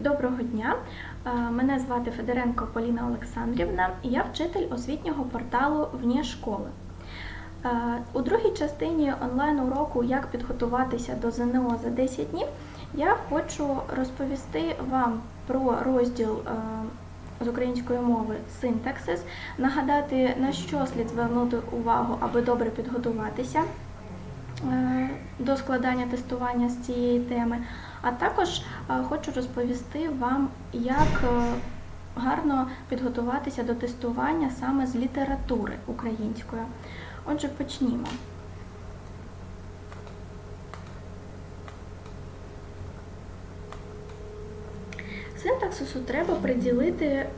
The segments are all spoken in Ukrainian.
Доброго дня! Е, Мене звати Федоренко Поліна Олександрівна, і я вчитель освітнього порталу Вні школи. Е, У другій частині онлайн-уроку Як підготуватися до ЗНО за 10 днів я хочу розповісти вам про розділ е, з української мови синтаксис, нагадати, на що слід звернути увагу, аби добре підготуватися до складання тестування з цієї теми. А також е, хочу розповісти вам, як е, гарно підготуватися до тестування саме з літератури української. Отже, почнімо. Синтаксису треба приділити, е,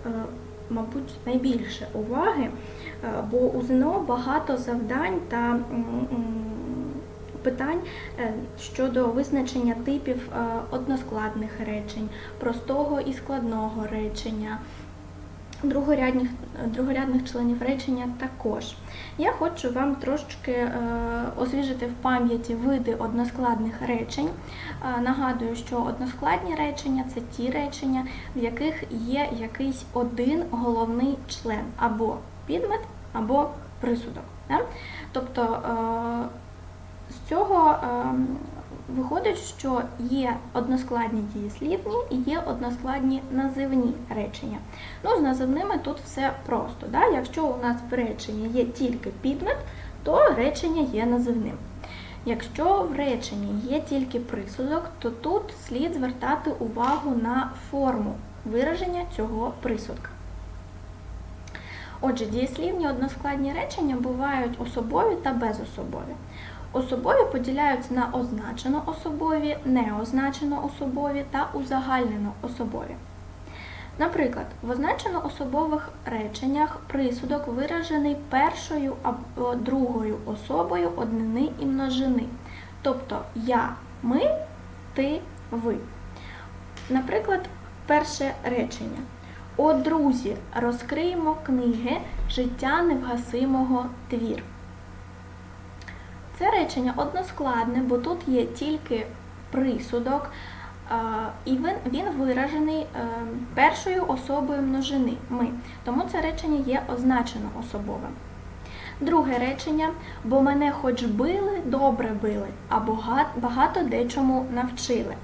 мабуть, найбільше уваги, бо у ЗНО багато завдань та питань е, щодо визначення типів е, односкладних речень, простого і складного речення. Другорядних, другорядних членів речення також. Я хочу вам трошки е, освіжити в пам'яті види односкладних речень. Е, нагадую, що односкладні речення це ті речення, в яких є якийсь один головний член або підмет, або присудок. Да? Тобто е, з цього е, виходить, що є односкладні дієслівні і є односкладні називні речення. Ну, з називними тут все просто. Да? Якщо у нас в реченні є тільки підмет, то речення є називним. Якщо в реченні є тільки присудок, то тут слід звертати увагу на форму вираження цього присудка. Отже, дієслівні односкладні речення бувають особові та безособові. Особові поділяються на означено особові, неозначено особові та узагальнено особові. Наприклад, в означено особових реченнях присудок виражений першою або другою особою однини і множини. Тобто я, ми, ти, ви. Наприклад, перше речення. О, друзі, розкриємо книги життя невгасимого твір. Це речення односкладне, бо тут є тільки присудок, а, і він, він виражений е, першою особою множини ми. Тому це речення є означено особовим. Друге речення, бо мене хоч били, добре били, а багато дечому навчили.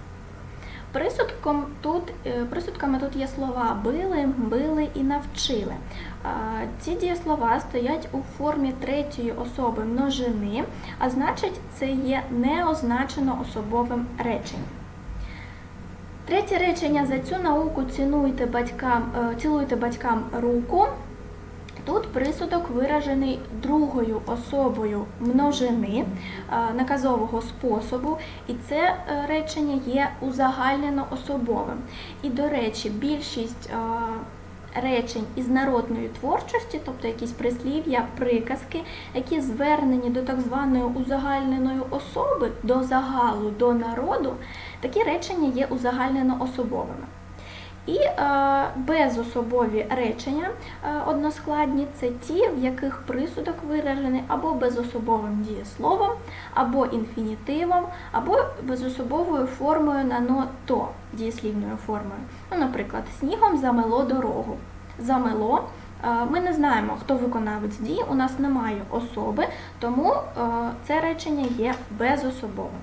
Присудком тут, е, присудками тут є слова били, били і навчили. Ці дієслова стоять у формі третьої особи множини, а значить, це є неозначено особовим реченням. Третє речення за цю науку цінуйте батькам, е, цілуйте батькам руку. Тут присудок виражений другою особою множини е, наказового способу, і це е, речення є узагальнено особовим. І, до речі, більшість е, речень із народної творчості, тобто якісь прислів'я, приказки, які звернені до так званої узагальненої особи, до загалу, до народу, такі речення є узагальнено особовими. І е, безособові речення е, односкладні це ті, в яких присудок виражений або безособовим дієсловом, або інфінітивом, або безособовою формою на но то дієслівною формою. Ну, наприклад, снігом замело дорогу. Замело. е, Ми не знаємо, хто виконавець дії, у нас немає особи, тому це речення є безособовим.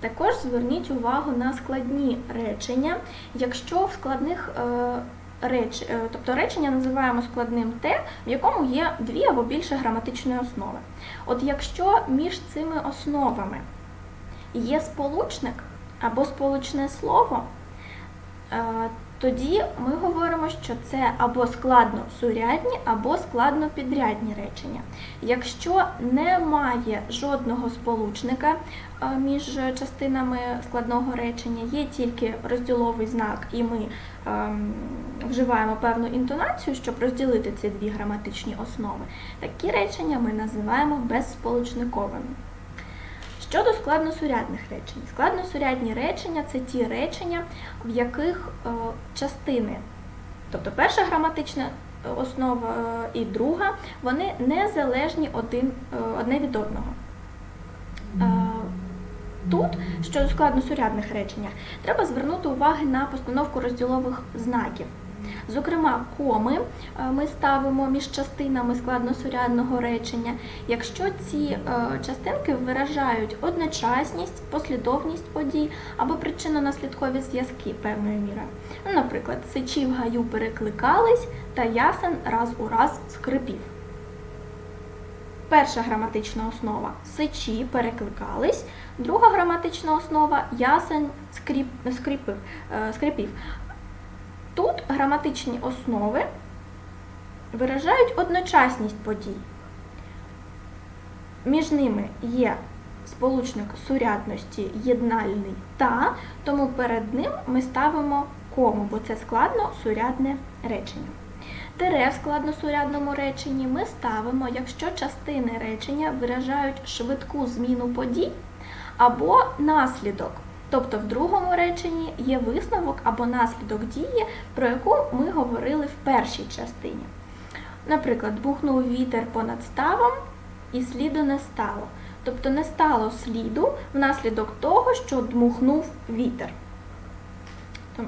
Також зверніть увагу на складні речення. Якщо в складних е, реч, е, тобто речення називаємо складним те, в якому є дві або більше граматичної основи. От якщо між цими основами є сполучник або сполучне слово, е, тоді ми говоримо, що це або складно сурядні, або складно підрядні речення. Якщо немає жодного сполучника е, між частинами складного речення, є тільки розділовий знак, і ми ем, вживаємо певну інтонацію, щоб розділити ці дві граматичні основи, такі речення ми називаємо безсполучниковими. Щодо складносурядних речень, складносурядні речення це ті речення, в яких е, частини, тобто перша граматична е, основа е, і друга, вони незалежні один, одне від одного. Тут, що у складносурядних реченнях, треба звернути увагу на постановку розділових знаків. Зокрема, коми е, ми ставимо між частинами складносурядного речення, якщо ці е, частинки виражають одночасність, послідовність подій або причинно-наслідкові зв'язки певною мірою. Ну, наприклад, сичі в гаю перекликались та ясен раз у раз скрипів. Перша граматична основа сичі перекликались, друга граматична основа ясен скріп, скріпив, е, скрипів. Тут граматичні основи виражають одночасність подій. Між ними є сполучник сурядності єднальний та, тому перед ним ми ставимо кому, бо це складно сурядне речення. Тире в складносурядному реченні ми ставимо, якщо частини речення виражають швидку зміну подій або наслідок. Тобто в другому реченні є висновок або наслідок дії, про яку ми говорили в першій частині. Наприклад, бухнув вітер понад ставом і сліду не стало. Тобто не стало сліду внаслідок того, що дмухнув вітер. Е,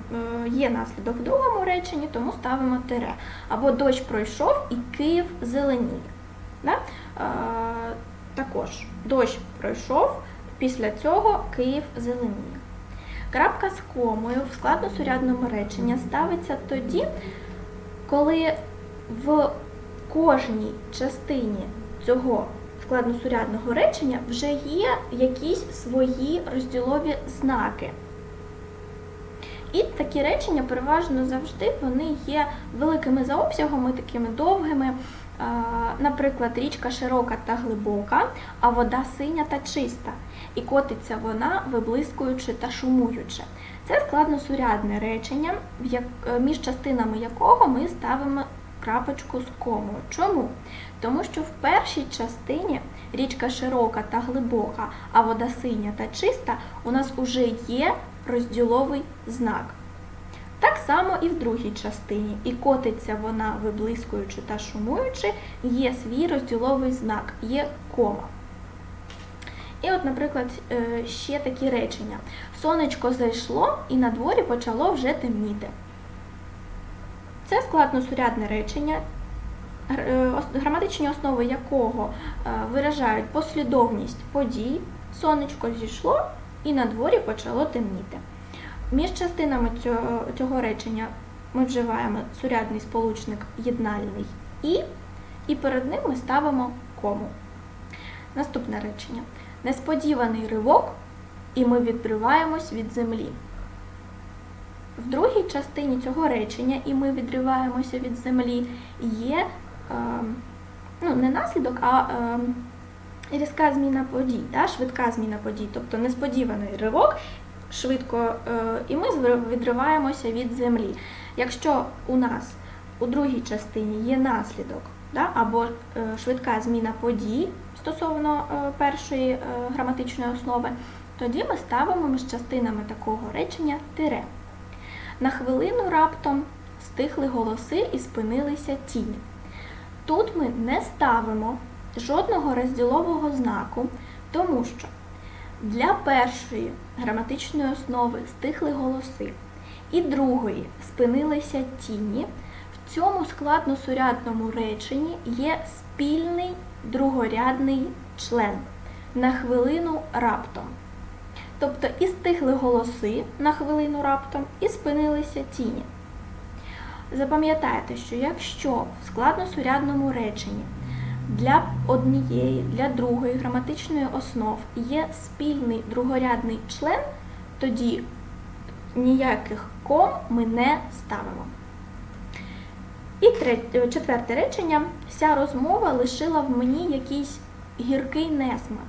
Є наслідок в другому реченні, тому ставимо тире. Або дощ пройшов і Київ зеленіє. Да? Е, також дощ пройшов, після цього Київ зеленіє. Крапка з комою в складносурядному реченні ставиться тоді, коли в кожній частині цього складносурядного речення вже є якісь свої розділові знаки. І такі речення переважно завжди вони є великими за обсягом і такими довгими. Наприклад, річка широка та глибока, а вода синя та чиста, і котиться вона, виблискуючи та шумуючи. Це складносурядне речення, е, між частинами якого ми ставимо крапочку з комою. Чому? Тому що в першій частині річка широка та глибока, а вода синя та чиста у нас уже є розділовий знак. Так само і в другій частині. І котиться вона, виблискуючи та шумуючи, є свій розділовий знак, є кома. І от, наприклад, е, ще такі речення. Сонечко зайшло і на дворі почало вже темніти. Це складносурядне речення, е, граматичні основи якого е, виражають послідовність подій. Сонечко зійшло і на дворі почало темніти. Між частинами цього, цього речення ми вживаємо сурядний сполучник єднальний і, і перед ним ми ставимо кому. Наступне речення. Несподіваний ривок, і ми відриваємось від землі. В другій частині цього речення, і ми відриваємося від землі, є е, ну, не наслідок, а е, різка зміна подій, да? швидка зміна подій, тобто несподіваний ривок, швидко, е, і ми відриваємося від землі. Якщо у нас у другій частині є наслідок або е, швидка зміна подій стосовно е, першої граматичної основи, тоді ми ставимо між частинами такого речення тире. На хвилину раптом стихли голоси і спинилися тіні. Тут ми не ставимо жодного розділового знаку, тому що для першої граматичної основи стихли голоси і другої спинилися тіні. В цьому складносурядному реченні є спільний другорядний член на хвилину раптом. Тобто і стихли голоси на хвилину раптом, і спинилися тіні. Запам'ятайте, що якщо в складносурядному реченні для однієї, для другої граматичної основ є спільний другорядний член, тоді ніяких ком ми не ставимо. І четверте речення. Вся розмова лишила в мені якийсь гіркий несмак,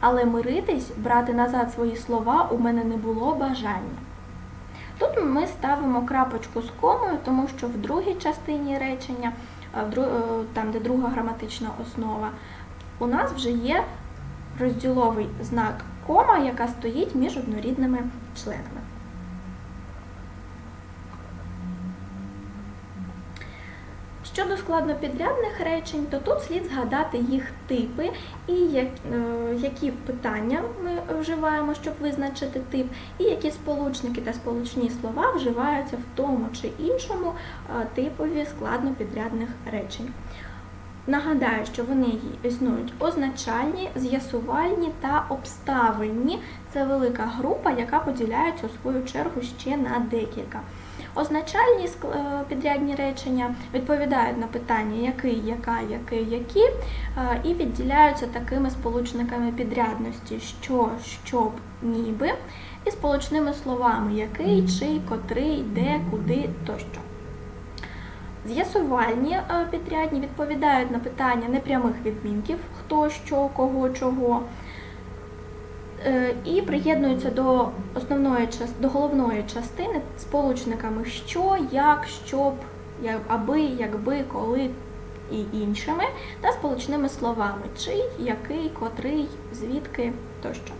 але миритись, брати назад свої слова у мене не було бажання. Тут ми ставимо крапочку з комою, тому що в другій частині речення, там, де друга граматична основа, у нас вже є розділовий знак кома, яка стоїть між однорідними членами. Щодо складнопідрядних речень, то тут слід згадати їх типи і е, які питання ми вживаємо, щоб визначити тип, і які сполучники та сполучні слова вживаються в тому чи іншому е, типові складнопідрядних речень. Нагадаю, що вони існують означальні, з'ясувальні та обставинні. Це велика група, яка поділяється у свою чергу ще на декілька. Означальні е, підрядні речення відповідають на питання який, яка, який, які, е, і відділяються такими сполучниками підрядності, що, щоб, ніби, і сполучними словами який, чий, котрий, де, куди тощо. З'ясувальні е, підрядні відповідають на питання непрямих відмінків хто, що, кого, чого. Е, І приєднуються до основної до головної частини сполучниками що, як, щоб, я- аби, якби, коли і іншими, та сполучними словами чий, який, котрий, звідки тощо.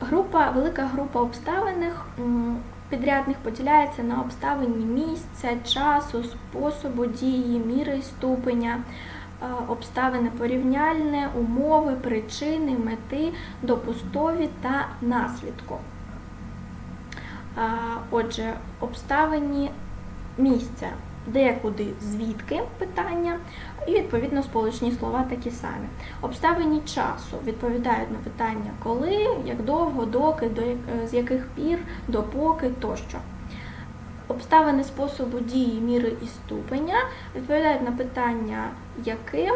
Група, велика група обставинних підрядних поділяється на обставини місця, часу, способу дії, міри ступеня, обставини порівняльне, умови, причини, мети, допустові та наслідку. Отже, обставині місця, де, куди, звідки питання, і відповідно сполучні слова такі самі. Обставині часу відповідають на питання коли, як довго, доки, до е, з яких пір, допоки тощо. Обставини способу дії, міри і ступеня відповідають на питання яким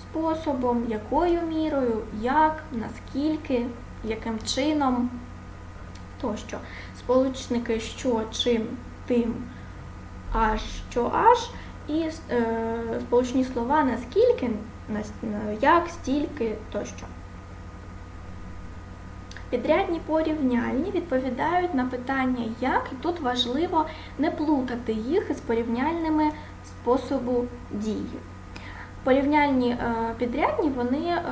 способом, якою мірою, як, наскільки, яким чином тощо. Сполучники що, чим, тим, аж, що аж, і е, сполучні слова наскільки, на- як, стільки тощо. Підрядні порівняльні відповідають на питання як, і тут важливо не плутати їх із порівняльними способу дії. Порівняльні е, підрядні вони е,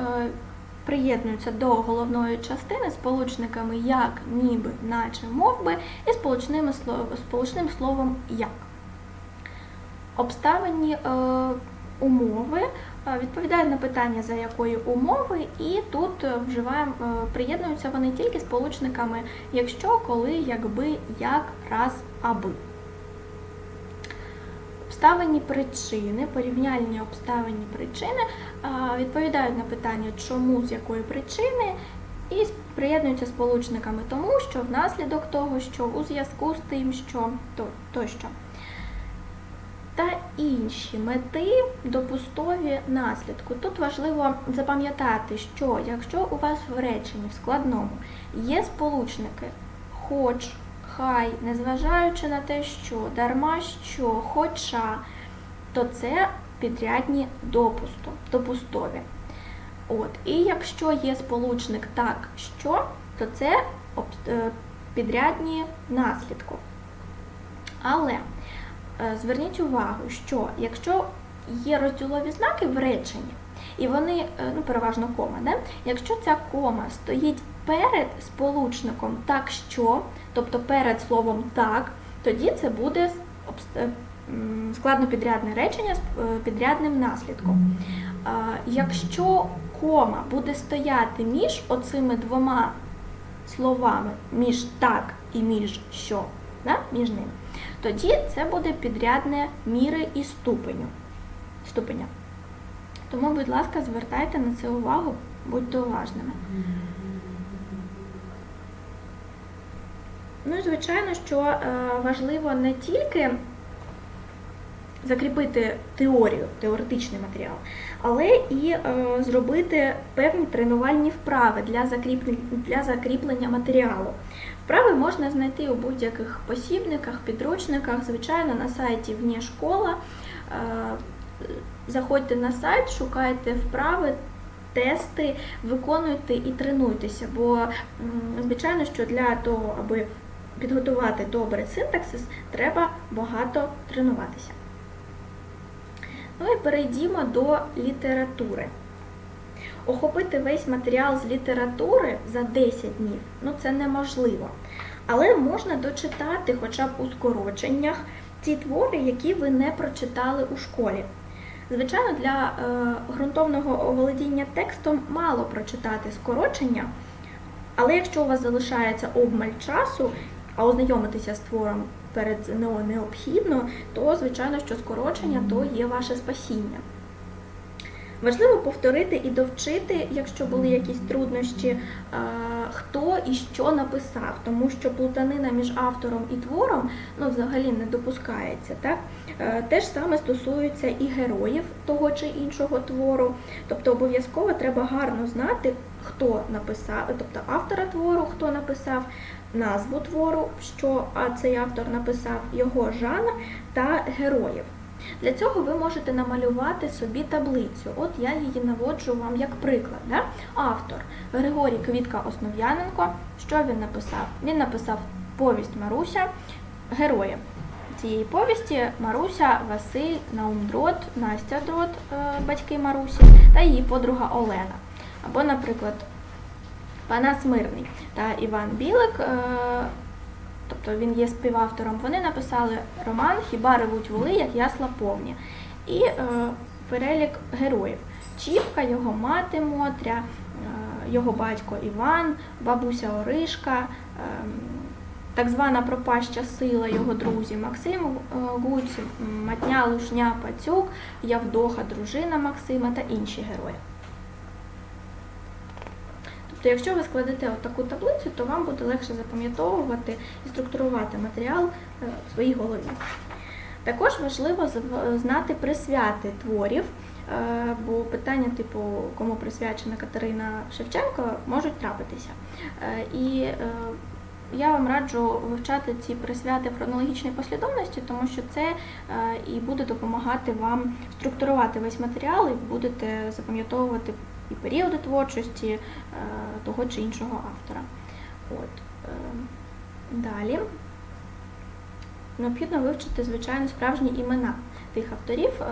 приєднуються до головної частини сполучниками як, ніби, наче, мовби і сполучними сполучним словом як. Обставинні е, умови відповідають на питання, за якої умови, і тут е, вживаємо, е, приєднуються вони тільки сполучниками якщо, коли, якби, як, раз, аби. Обставинні причини, порівняльні обставинні причини відповідають на питання, чому, з якої причини, і приєднуються сполучниками тому, що внаслідок того, що у зв'язку з тим, що то- тощо. Та інші мети допустові наслідку. Тут важливо запам'ятати, що якщо у вас в реченні в складному є сполучники хоч, хай, незважаючи на те, що, дарма що, хоча, то це підрядні допусту, допустові. От. І якщо є сполучник так, що, то це е, підрядні наслідку. Але зверніть увагу, що якщо є розділові знаки в реченні, і вони, е, ну переважно кома, да? якщо ця кома стоїть перед сполучником так що, тобто перед словом так, тоді це буде е, складнопідрядне речення з е, підрядним наслідком. Якщо кома буде стояти між оцими двома словами, між так і між що, да? між ними, тоді це буде підрядне міри і ступеню. ступеня. Тому, будь ласка, звертайте на це увагу, будьте уважними. Ну і звичайно, що е, важливо не тільки закріпити теорію, теоретичний матеріал, але і е, зробити певні тренувальні вправи для закріплення, для закріплення матеріалу. Вправи можна знайти у будь-яких посібниках, підручниках, звичайно, на сайті Вні школа. Е, Заходьте на сайт, шукайте вправи, тести, виконуйте і тренуйтеся, бо звичайно, що для того, аби підготувати добре синтаксис, треба багато тренуватися. Ну і перейдімо до літератури. Охопити весь матеріал з літератури за 10 днів ну це неможливо. Але можна дочитати хоча б у скороченнях ті твори, які ви не прочитали у школі. Звичайно, для е, ґрунтовного оволодіння текстом мало прочитати скорочення, але якщо у вас залишається обмаль часу, а ознайомитися з твором перед ЗНО необхідно, то звичайно, що скорочення то є ваше спасіння. Важливо повторити і довчити, якщо були якісь труднощі, е, хто і що написав, тому що плутанина між автором і твором ну, взагалі не допускається. Так? Е, Те ж саме стосується і героїв того чи іншого твору. Тобто обов'язково треба гарно знати, хто написав, тобто автора твору, хто написав, назву твору, що цей автор написав, його жанр та героїв. Для цього ви можете намалювати собі таблицю. От я її наводжу вам як приклад. Да? Автор Григорій Квітка Основ'яненко. Що він написав? Він написав повість Маруся, герої цієї повісті Маруся, Василь, Наум Дрот, Настя Дрот, е, батьки Марусі, та її подруга Олена. Або, наприклад, Панас Мирний та Іван Білик. Тобто він є співавтором, вони написали роман Хіба ревуть воли, як ясла повні. І е, перелік героїв. Чіпка, його мати Мотря, е, його батько Іван, бабуся Оришка, е, так звана пропаща сила, його друзі Максим е, Гуць, Матня Лушня Пацюк, Явдоха, дружина Максима та інші герої. Тобто, якщо ви складете таку таблицю, то вам буде легше запам'ятовувати і структурувати матеріал е, в своїй голові. Також важливо знати присвяти творів, е, бо питання, типу, кому присвячена Катерина Шевченко, можуть трапитися. Е, І я вам раджу вивчати ці присвяти в хронологічній послідовності, тому що це і буде допомагати вам структурувати весь матеріал і будете запам'ятовувати і періоди творчості е, того чи іншого автора. От. е, Далі необхідно вивчити, звичайно, справжні імена тих авторів, е,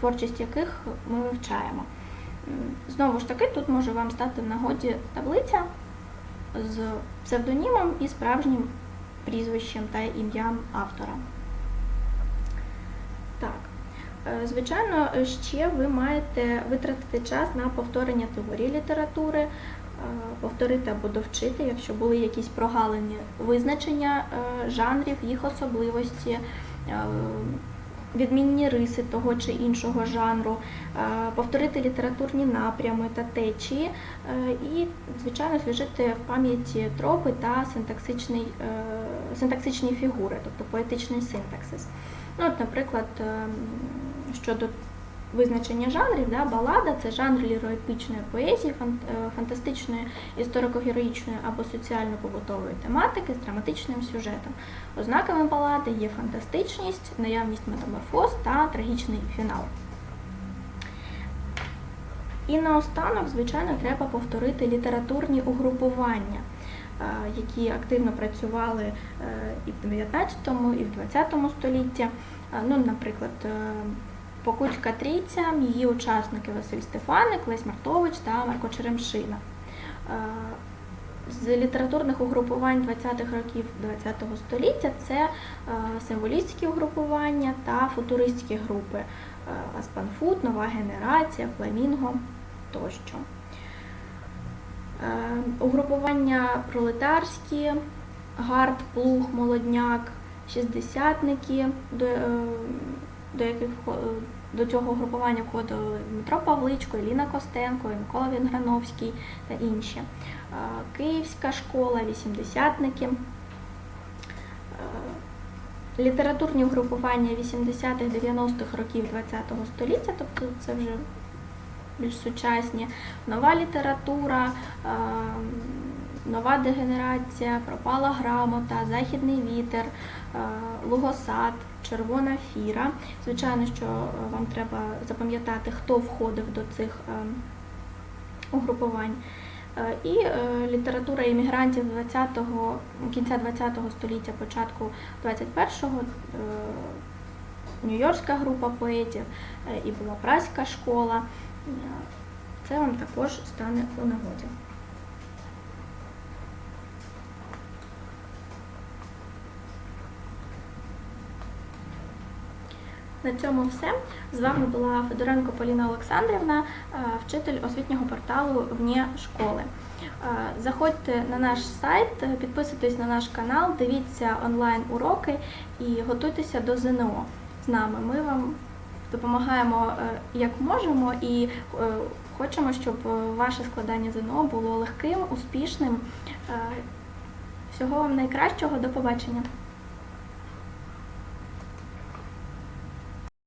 творчість яких ми вивчаємо. Знову ж таки, тут може вам стати в нагоді таблиця з псевдонімом і справжнім прізвищем та ім'ям автора. Е, Звичайно, ще ви маєте витратити час на повторення теорії літератури, е, повторити або довчити, якщо були якісь прогалини визначення е, жанрів, їх особливості, відмінні риси того чи іншого жанру, повторити літературні напрями та течії і, звичайно, зв'яжити в пам'яті тропи та синтаксичні фігури, тобто поетичний синтаксис. Ну, от, наприклад, ем, щодо визначення жанрів, да, балада це жанр ліроепічної поезії, е, фантастичної, історико-героїчної або соціально-побутової тематики з драматичним сюжетом. Ознаками балади є фантастичність, наявність метаморфоз та трагічний фінал. І наостанок, звичайно, треба повторити літературні угрупування, е, які активно працювали е, і в 19 і в 20 столітті. Ну, наприклад, Покутська трійця, її учасники Василь Стефаник, Лесь Мартович та Марко Черемшина. Е, З літературних угрупувань 20-х років ХХ століття це е, символістські угрупування та футуристські групи е, Аспанфут, Нова генерація, Фламінго тощо. Угрупування пролетарські, гард, плуг, молодняк, шістдесятники, до, до яких до цього групування входили Дмитро Павличко, Еліна Костенко, Микола Вінграновський та інші. Е, Київська школа, вісімдесятники. Е, Літературні угрупування 80-х-90-х років ХХ століття, тобто це вже більш сучасні, нова література, е, нова дегенерація, пропала грамота, західний вітер, лугосад, червона фіра. Звичайно, що е, вам треба запам'ятати, хто входив до цих е, угрупувань. Е, І література іммігрантів 20-го, кінця 20-го століття, початку 21-го, е, Нью-Йоркська група поетів і була праська школа. Це вам також стане у нагоді. На цьому все. З вами була Федоренко Поліна Олександрівна, е, вчитель освітнього порталу «Вне школи. Е, Заходьте на наш сайт, підписуйтесь на наш канал, дивіться онлайн уроки і готуйтеся до ЗНО з нами. Ми вам допомагаємо е, як можемо і хочемо, щоб ваше складання ЗНО було легким, успішним. Всього вам найкращого, до побачення.